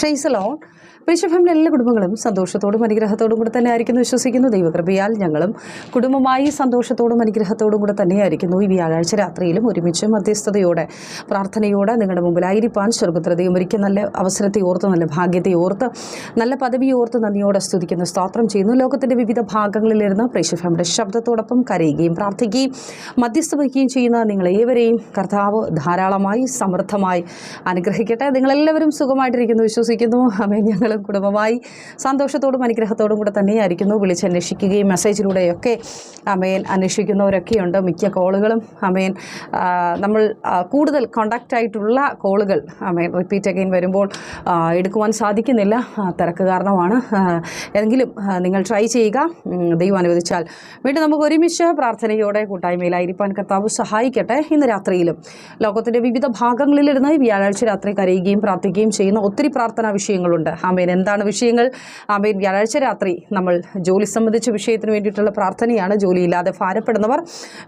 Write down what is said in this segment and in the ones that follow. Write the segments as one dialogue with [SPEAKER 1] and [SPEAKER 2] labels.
[SPEAKER 1] ഷെയ്സലോൺ പ്രിഷഫമിലെ എല്ലാ കുടുംബങ്ങളും സന്തോഷത്തോടും അനുഗ്രഹത്തോടും കൂടെ തന്നെ ആയിരിക്കുന്നു വിശ്വസിക്കുന്നു. ദൈവകൃപയാൽ ഞങ്ങളും കുടുംബമായി സന്തോഷത്തോടും അനുഗ്രഹത്തോടും കൂടെ തന്നെയായിരിക്കുന്നു. ഈ വ്യാഴാഴ്ച രാത്രിയിലും ഒരുമിച്ച് മധ്യസ്ഥതയോടെ പ്രാർത്ഥനയോടെ നിങ്ങളുടെ മുമ്പിലായിരിക്കാൻ സ്വർഗത്രതയും ഒരിക്കൽ നല്ല അവസരത്തെ ഓർത്ത് നല്ല ഭാഗ്യത്തെ ഓർത്ത് നല്ല പദവി ഓർത്ത് നന്ദിയോടെ സ്തുതിക്കുന്ന. സ്തോത്രം ചെയ്യുന്നു. ലോകത്തിന്റെ വിവിധ ഭാഗങ്ങളിലിരുന്ന് പ്രിഷഫമിന്റെ ശബ്ദത്തോടൊപ്പം കരയുകയും പ്രാർത്ഥിക്കുകയും മധ്യസ്ഥ വഹിക്കുകയും ചെയ്യുന്ന നിങ്ങളേവരെയും കർത്താവ് ധാരാളമായി സമൃദ്ധമായി അനുഗ്രഹിക്കട്ടെ. നിങ്ങളെല്ലാവരും സുഖമായിട്ടിരിക്കുന്നു. വിശ്വസിക്കുന്നു അമേ ഞങ്ങളും കുടുംബമായി സന്തോഷത്തോടും അനുഗ്രഹത്തോടും കൂടെ തന്നെയായിരിക്കുന്നു. വിളിച്ചന്വേഷിക്കുകയും മെസ്സേജിലൂടെയൊക്കെ അമേൻ അന്വേഷിക്കുന്നവരൊക്കെയുണ്ട്. മിക്ക കോളുകളും അമേൻ നമ്മൾ കൂടുതൽ കോണ്ടാക്റ്റ് ആയിട്ടുള്ള കോളുകൾ അമേൻ റിപ്പീറ്റ് അഗെയിൻ വരുമ്പോൾ എടുക്കുവാൻ സാധിക്കുന്നില്ല. തിരക്ക് കാരണമാണ്. എങ്കിലും നിങ്ങൾ ട്രൈ ചെയ്യുക. ദൈവം അനുവദിച്ചാൽ വീണ്ടും നമുക്ക് ഒരുമിച്ച് പ്രാർത്ഥനയോടെ കൂട്ടായ്മയിലായിരിക്കാൻ കർത്താവ് സഹായിക്കട്ടെ. ഇന്ന് രാത്രിയിലും ലോകത്തിന്റെ വിവിധ ഭാഗങ്ങളിലിരുന്ന് വ്യാഴാഴ്ച രാത്രി കരയുകയും പ്രാർത്ഥിക്കുകയും ചെയ്യുന്ന ഒത്തിരി വിഷയങ്ങളുണ്ട്. ആമേൻ. എന്താണ് വിഷയങ്ങൾ? ആമേൻ. വ്യാഴാഴ്ച രാത്രി നമ്മൾ ജോലി സംബന്ധിച്ച വിഷയത്തിന് വേണ്ടിയിട്ടുള്ള പ്രാർത്ഥനയാണ്. ജോലിയില്ലാതെ ഭാരപ്പെടുന്നവർ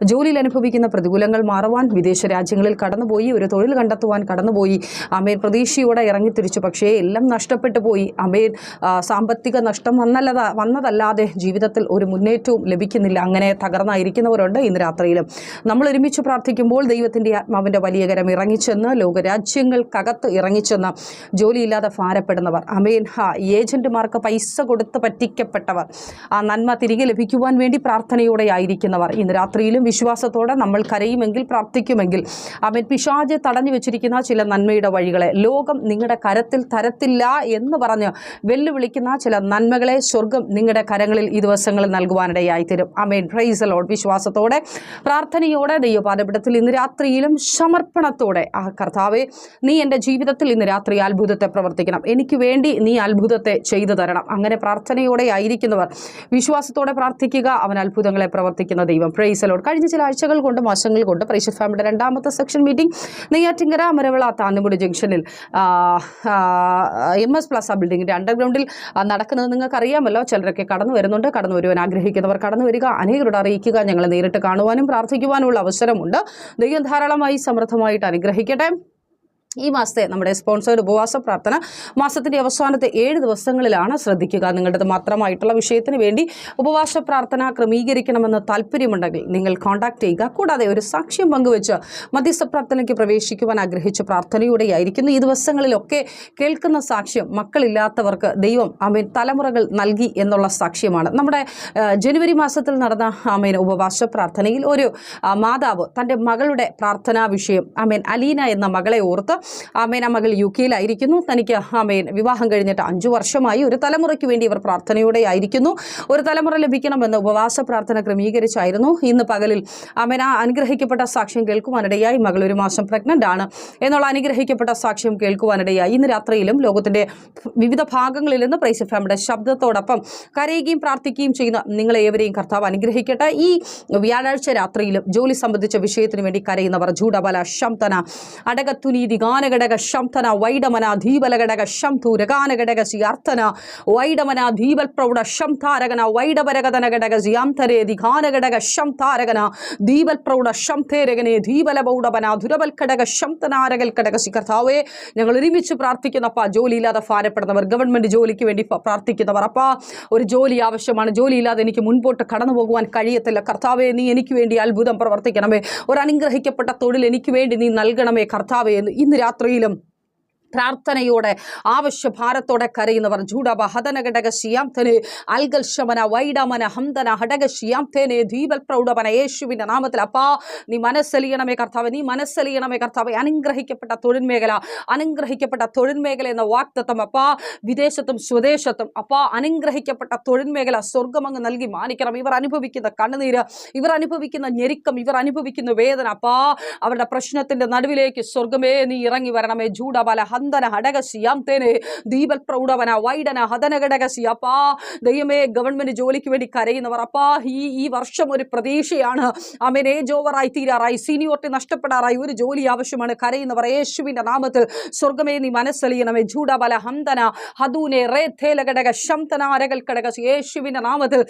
[SPEAKER 1] ജോലിയിൽ അനുഭവിക്കുന്ന പ്രതികൂലങ്ങൾ മാറുവാൻ വിദേശ രാജ്യങ്ങളിൽ കടന്നുപോയി ഒരു തൊഴിൽ കണ്ടെത്തുവാൻ കടന്നുപോയി. അമേൻ പ്രതീക്ഷയോടെ ഇറങ്ങിത്തിരിച്ചു. പക്ഷേ എല്ലാം നഷ്ടപ്പെട്ടു പോയി. അമേൻ സാമ്പത്തിക നഷ്ടം വന്നല്ലത വന്നതല്ലാതെ ജീവിതത്തിൽ ഒരു മുന്നേറ്റവും ലഭിക്കുന്നില്ല. അങ്ങനെ തകർന്നായിരിക്കുന്നവരുണ്ട് ഇന്ന് രാത്രിയിലും. നമ്മൾ ഒരുമിച്ച് പ്രാർത്ഥിക്കുമ്പോൾ ദൈവത്തിന്റെ ആത്മാവിന്റെ വലിയ കരം ഇറങ്ങിച്ചെന്ന് ലോകരാജ്യങ്ങൾക്കകത്ത് ഇറങ്ങിച്ചെന്ന് ജോലിയില്ലാതെ ഭാരപ്പെടുന്നവർ അമീൻ ഹാ ഏജന്റുമാർക്ക് പൈസ കൊടുത്ത് പറ്റിക്കപ്പെട്ടവർ ആ നന്മ തിരികെ ലഭിക്കുവാൻ വേണ്ടി പ്രാർത്ഥനയോടെ ആയിരിക്കുന്നവർ ഇന്ന് രാത്രിയിലും വിശ്വാസത്തോടെ നമ്മൾ കരയുമെങ്കിൽ പ്രാർത്ഥിക്കുമെങ്കിൽ അവൻ പിശാജ് തടഞ്ഞു വെച്ചിരിക്കുന്ന ചില നന്മയുടെ വഴികളെ ലോകം നിങ്ങളുടെ കരത്തിൽ തരത്തില്ല എന്ന് പറഞ്ഞ് വെല്ലുവിളിക്കുന്ന ചില നന്മകളെ സ്വർഗം നിങ്ങളുടെ കരങ്ങളിൽ ഈ ദിവസങ്ങളിൽ നൽകുവാനിടയായി തരും അമേൻ പ്രൈസ് ലോഡ് വിശ്വാസത്തോടെ പ്രാർത്ഥനയോടെ ദൈവപാദപിടത്തിൽ ഇന്ന് രാത്രിയിലും സമർപ്പണത്തോടെ ആ കർത്താവെ നീ എന്റെ ജീവിതത്തിൽ ഇന്ന് രാത്രി അത്ഭുതത്തെ പ്രവർത്തിക്കണം. എനിക്ക് വേണ്ടി നീ അത്ഭുതത്തെ ചെയ്തു തരണം. അങ്ങനെ പ്രാർത്ഥനയോടെ ആയിരിക്കുന്നവർ വിശ്വാസത്തോടെ പ്രാർത്ഥിക്കുക അവൻ അത്ഭുതങ്ങളെ പ്രവർത്തിക്കുന്ന ദൈവം. പ്രൈസലോട് കഴിഞ്ഞ ചില ആഴ്ചകൾ കൊണ്ട് മാസങ്ങൾ കൊണ്ട് പ്രൈസ് ഫാമിലിയുടെ രണ്ടാമത്തെ സെക്ഷൻ മീറ്റിംഗ് നെയ്യാറ്റിങ്കര മരവിള താന്നുമുടി ജംഗ്ഷനിൽ എം എസ് പ്ലസ് ബിൽഡിങ്ങിന്റെ അണ്ടർഗ്രൗണ്ടിൽ നടക്കുന്നത് നിങ്ങൾക്കറിയാമല്ലോ. ചിലരൊക്കെ കടന്നു വരുന്നുണ്ട്. കടന്നു വരുവാൻ ആഗ്രഹിക്കുന്നവർ കടന്നു വരിക അനേകരോട് അറിയിക്കുക ഞങ്ങളെ നേരിട്ട് കാണുവാനും പ്രാർത്ഥിക്കുവാനുമുള്ള അവസരമുണ്ട്. ദൈവം ധാരാളമായി സമൃദ്ധമായിട്ട് അനുഗ്രഹിക്കട്ടെ. ഈ മാസത്തെ നമ്മുടെ സ്പോൺസേഡ് ഉപവാസ പ്രാർത്ഥന മാസത്തിന്റെ അവസാനത്തെ ഏഴ് ദിവസങ്ങളിലാണ് ശ്രദ്ധിക്കുക. നിങ്ങളുടെ മാത്രമായിട്ടുള്ള വിഷയത്തിന് വേണ്ടി ഉപവാസ പ്രാർത്ഥന ക്രമീകരിക്കണമെന്ന് താല്പര്യമുണ്ടെങ്കിൽ നിങ്ങൾ കോൺടാക്ട് ചെയ്യുക. കൂടാതെ ഒരു സാക്ഷ്യം പങ്കുവെച്ച് മധ്യസ്ഥ പ്രാർത്ഥനയ്ക്ക് പ്രവേശിക്കുവാൻ ആഗ്രഹിച്ച പ്രാർത്ഥനയോടെയായിരിക്കുന്നു. ഈ ദിവസങ്ങളിലൊക്കെ കേൾക്കുന്ന സാക്ഷ്യം മക്കളില്ലാത്തവർക്ക് ദൈവം അമീൻ തലമുറകൾ നൽകി എന്നുള്ള സാക്ഷ്യമാണ്. നമ്മുടെ ജനുവരി മാസത്തിൽ നടന്ന അമീൻ ഉപവാസ പ്രാർത്ഥനയിൽ ഒരു മാതാവ് തന്റെ മകളുടെ പ്രാർത്ഥനാ വിഷയം അമീൻ അലീന എന്ന മകളെ ഓർത്ത് ആമേൻ ആ മകൾ യു കെയിലായിരിക്കുന്നു. തനിക്ക് ആമേൻ വിവാഹം കഴിഞ്ഞിട്ട് അഞ്ചു വർഷമായി. ഒരു തലമുറയ്ക്ക് വേണ്ടി ഇവർ പ്രാർത്ഥനയോടെ ആയിരിക്കുന്നു. ഒരു തലമുറ ലഭിക്കണമെന്ന് ഉപവാസ പ്രാർത്ഥന ക്രമീകരിച്ചായിരുന്നു. ഇന്ന് പകലിൽ ആമേൻ ആ അനുഗ്രഹിക്കപ്പെട്ട സാക്ഷ്യം കേൾക്കുവാനിടയായി മകൾ ഒരു മാസം പ്രഗ്നന്റ് ആണ്. എന്നുള്ള അനുഗ്രഹിക്കപ്പെട്ട സാക്ഷ്യം കേൾക്കുവാനിടയായി ഇന്ന് രാത്രിയിലും ലോകത്തിന്റെ വിവിധ ഭാഗങ്ങളിൽ നിന്ന് പ്രൈസ് ഫാമിയുടെ ശബ്ദത്തോടൊപ്പം കരയുകയും പ്രാർത്ഥിക്കുകയും ചെയ്യുന്ന നിങ്ങളെ ഏവരെയും കർത്താവ് അനുഗ്രഹിക്കട്ടെ. ഈ വ്യാഴാഴ്ച രാത്രിയിലും ജോലി സംബന്ധിച്ച വിഷയത്തിന് വേണ്ടി കരയുന്നവർ ജൂഡബല ശംതന അടകത്തുനീതി ഗാനഘടക ശംതന വൈഡമന ധീബലഘടക ശംതു സി അർത്ഥന വൈഡമന ധീബൽ പ്രൗഢ ശംതാരകന വൈഡപരകതന ഘടക സിയാന്തരേതി ഗാനഘടക ശംതാരകന ദീപൽ പ്രൗഢ ശംതേരകനെ ധീബല ബൗഡപന ദുരബൽ ഘടക ശംതനാരകൽ ഘടക കർത്താവേ ഞങ്ങൾ ഒരുമിച്ച് പ്രാർത്ഥിക്കുന്നപ്പ ജോലിയില്ലാതെ ഭാരപ്പെടുന്നവർ ഗവൺമെന്റ് ജോലിക്ക് വേണ്ടി പ്രാർത്ഥിക്കുന്നവർ അപ്പ ഒരു ജോലി ആവശ്യമാണ് ജോലിയില്ലാതെ എനിക്ക് മുൻപോട്ട് കടന്നു പോകുവാൻ കഴിയത്തില്ല കർത്താവേ നീ എനിക്ക് വേണ്ടി അത്ഭുതം പ്രവർത്തിക്കണമേ ഒരു അനുഗ്രഹിക്കപ്പെട്ട തൊഴിൽ എനിക്ക് വേണ്ടി നീ നൽകണമേ കർത്താവേ എന്ന് ഇന്ന് രാത്രിയിലും പ്രാർത്ഥനയോടെ ആവശ്യഭാരത്തോടെ കരയുന്നവർ. ജൂഡബ ഹതനഘടക ശിയാംതനെ അൽഗൽ ശമന വൈഡമന ഹംദന ഹടക ശിയാംതേനെ ദീപൽ പ്രൗഢമന യേശുവിന്റെ നാമത്തിൽ അപ്പാ നീ മനസ്സലിയണമേ കർത്താവ് നീ മനസ്സലിയണമേ കർത്താവ് അനുഗ്രഹിക്കപ്പെട്ട തൊഴിൽ മേഖല അനുഗ്രഹിക്കപ്പെട്ട തൊഴിൽ മേഖല എന്ന വാക്തത്വം അപ്പാ വിദേശത്തും സ്വദേശത്തും അപ്പാ അനുഗ്രഹിക്കപ്പെട്ട തൊഴിൽ മേഖല സ്വർഗമങ്ങ് നൽകി മാനിക്കണം. ഇവർ അനുഭവിക്കുന്ന കണ്ണുനീര് ഇവർ അനുഭവിക്കുന്ന ഞെരുക്കം ഇവർ അനുഭവിക്കുന്ന വേദന അപ്പാ അവരുടെ പ്രശ്നത്തിന്റെ നടുവിലേക്ക് സ്വർഗമേ നീ ഇറങ്ങി വരണമേ. ജൂഡബല ഹന്തന ഹടകശിയാം തേനെ ദീപൽ പ്രൗഢവന വൈഡന ഹതനഘടകസി അപ്പാ ദൈവമേ ഗവൺമെന്റ് ജോലിക്ക് വേണ്ടി കരയുന്നവർ അപ്പാ ഈ ഈ വർഷം ഒരു പ്രതീക്ഷയാണ് അമേൻ ഏജ് ഓവറായി തീരാറായി സീനിയോറിറ്റി നഷ്ടപ്പെടാറായി ഒരു ജോലി ആവശ്യമാണ് കരയുന്നവർ യേശുവിന്റെ നാമത്തിൽ സ്വർഗമേ നീ മനസ്സലിയണമേ ജൂഡബല ഹന്തന ഹദൂനെ റേ ഘടക ശംതന അരകൽ ഘടക യേശുവിന്റെ നാമത്തിൽ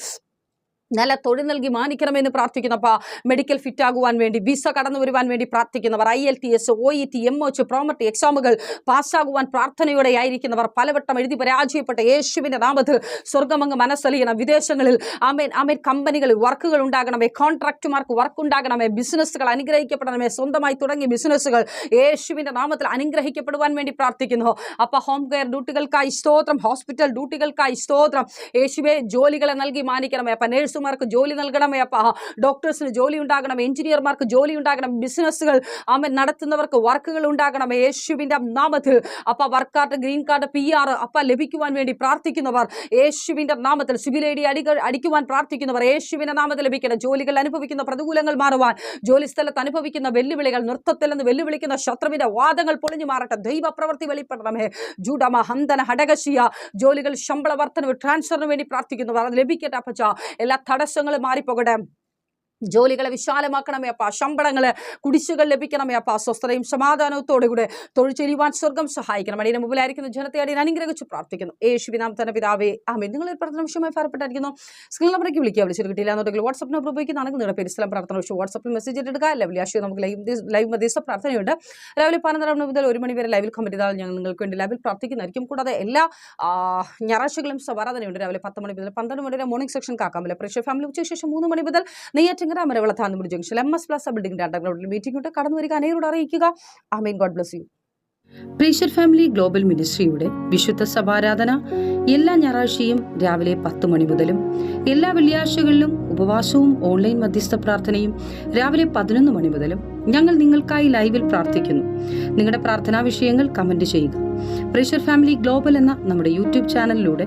[SPEAKER 1] നല്ല തൊഴിൽ നൽകി മാനിക്കണമെന്ന് പ്രാർത്ഥിക്കുന്നപ്പ. മെഡിക്കൽ ഫിറ്റ് ആകുവാൻ വേണ്ടി വിസ കടന്നു വരുവാൻ വേണ്ടി പ്രാർത്ഥിക്കുന്നവർ I L T S O E T M ഒച്ച് പ്രോമർട്ടി എക്സാമുകൾ പാസ്സാകുവാൻ പ്രാർത്ഥനയോടെ ആയിരിക്കുന്നവർ പലവട്ടം എഴുതി പരാജയപ്പെട്ട യേശുവിന്റെ നാമത്തിൽ സ്വർഗമങ്ങ് മനസ്സലിയണം. വിദേശങ്ങളിൽ അമേൻ അമേൻ കമ്പനികളിൽ വർക്കുകൾ ഉണ്ടാകണമേ കോൺട്രാക്റ്റുമാർക്ക് വർക്ക് ഉണ്ടാകണമേ ബിസിനസ്സുകൾ അനുഗ്രഹിക്കപ്പെടണമേ സ്വന്തമായി തുടങ്ങിയ ബിസിനസ്സുകൾ യേശുവിന്റെ നാമത്തിൽ അനുഗ്രഹിക്കപ്പെടുവാൻ വേണ്ടി പ്രാർത്ഥിക്കുന്നു. അപ്പ ഹോം കെയർ ഡ്യൂട്ടികൾക്കായി സ്തോത്രം ഹോസ്പിറ്റൽ ഡ്യൂട്ടികൾക്കായി സ്തോത്രം. യേശുവെ ജോലികളെ നൽകി മാനിക്കണമേ. അപ്പ നേഴ്സുമാർക്ക് ജോലി നൽകണമേ അപ്പ. ഡോക്ടേഴ്സിന് ജോലി ഉണ്ടാകണം എഞ്ചിനീയർമാർക്ക് ജോലി ഉണ്ടാകണം ബിസിനസ്സുകൾ ആമൻ നടത്തുന്നവർക്ക് വർക്കുകൾ ഉണ്ടാകണം യേശുവിന്റെ നാമത്തിൽ. അപ്പ work card green card P R അപ്പ ലഭിക്കുവാൻ വേണ്ടി പ്രാർത്ഥിക്കുന്നവർ യേശുവിന്റെ നാമത്തിൽ സിവിലേഡി അടികൾ അടിക്കുവാൻ പ്രാർത്ഥിക്കുന്നവർ യേശുവിന്റെ നാമത്തിൽ ലഭിക്കണം. ജോലികൾ അനുഭവിക്കുന്ന പ്രതികൂലങ്ങൾ മാറുവാൻ ജോലി സ്ഥലത്ത് അനുഭവിക്കുന്ന വെല്ലുവിളികൾ നൃത്തത്തിൽ നിന്ന് വെല്ലുവിളിക്കുന്ന ശത്രുവിന്റെ വാദങ്ങൾ പൊളിഞ്ഞു മാറട്ടെ. ദൈവപ്രവൃത്തി വെളിപ്പെടണമേ. ജൂഡമ ഹന്തന ഹടകശിയ. ജോലികൾ ശമ്പള വർധനവ് ട്രാൻസ്ഫറിന് വേണ്ടി പ്രാർത്ഥിക്കുന്നവർ അത് ലഭിക്കട്ടെ അപ്പച്ച. എല്ലാ തടസ്സങ്ങളും മാറിപ്പോകട്ടെ. ജോലികളെ വിശാലമാക്കണമേ അപ്പ. ശമ്പളങ്ങൾ കുടിശ്ശുകൾ ലഭിക്കണമേ അപ്പ. സ്വസ്ഥതയും സമാധാനത്തോടുകൂടെ തൊഴിൽ ചെയ്യുവാൻ സ്വർഗം സഹായിക്കണം. അടിയുടെ മുമ്പിലായിരിക്കുന്ന ജനത്തെ അടിയൻ അനുഗ്രഹിച്ച് പ്രാർത്ഥിക്കുന്നു. യേശുവിനാം തന്നെ പിതാവേ. ആമേ നിങ്ങൾ പ്രാർത്ഥന വിഷയമായി ഫലപ്പെട്ടായിരിക്കുന്നു സ്ക്രീൻ നമ്പറേക്ക് വിളിക്കുക. വിളിച്ചിട്ട് കിട്ടിയില്ല എന്നുണ്ടെങ്കിൽ വാട്സപ്പ് നമ്പർ ഉപയോഗിക്കുന്നതാണെങ്കിൽ നിങ്ങളുടെ പേര് സ്ഥലം പ്രാർത്ഥന വിഷയം വാട്സപ്പിൽ മെസ്സേജ് എടുക്കുക. ലൈവ് ആശയം നമുക്ക് ലൈവ് ലൈവ് മധ്യസ്ഥ പ്രാർത്ഥനയുണ്ട്. രാവിലെ പതിനൊന്നര മണി മുതൽ ഒരു മണി വരെ ലൈവിൽ കമന്റ് ഞങ്ങൾ നിങ്ങൾക്ക് വേണ്ടി ലൈവിൽ പ്രാർത്ഥിക്കുന്നതായിരിക്കും. കൂടാതെ എല്ലാ ഞായറാഴ്ചകളും സവാറാധനയുണ്ട് രാവിലെ പത്ത് മണി മുതൽ പന്ത്രണ്ട് മണി വരെ മോർണിംഗ് സെക്ഷൻ കാക്കാമല്ല പ്രേക്ഷക ഫാമിലി ഉച്ചയ്ക്ക് ശേഷം മൂന്ന് മണി മുതൽ Neyyattinkara Maravila Thannumudi junction M S plus building രണ്ടാം ഗ്രൗണ്ടിൽ മീറ്റിംഗ് ഉണ്ട് കടന്നു വരിക. അനേരോട് അറിയിക്കുക. ആമീൻ. God bless you pressure family global മിനിസ്ട്രിയുടെ വിശുദ്ധ സഭാരാധന എല്ലാ ഞായറാഴ്ചയും രാവിലെ പത്ത് മണി മുതലും എല്ലാ വെള്ളിയാഴ്ചകളിലും ഉപവാസവും ഓൺലൈൻ മധ്യസ്ഥ പ്രാർത്ഥനയും രാവിലെ പതിനൊന്ന് മണി മുതലും ഞങ്ങൾ നിങ്ങൾക്കായി ലൈവിൽ പ്രാർത്ഥിക്കുന്നു. നിങ്ങളുടെ പ്രാർത്ഥനാ വിഷയങ്ങൾ കമന്റ് ചെയ്യുക. പ്രീഷർ ഫാമിലി ഗ്ലോബൽ എന്ന നമ്മുടെ യൂട്യൂബ് ചാനലിലൂടെ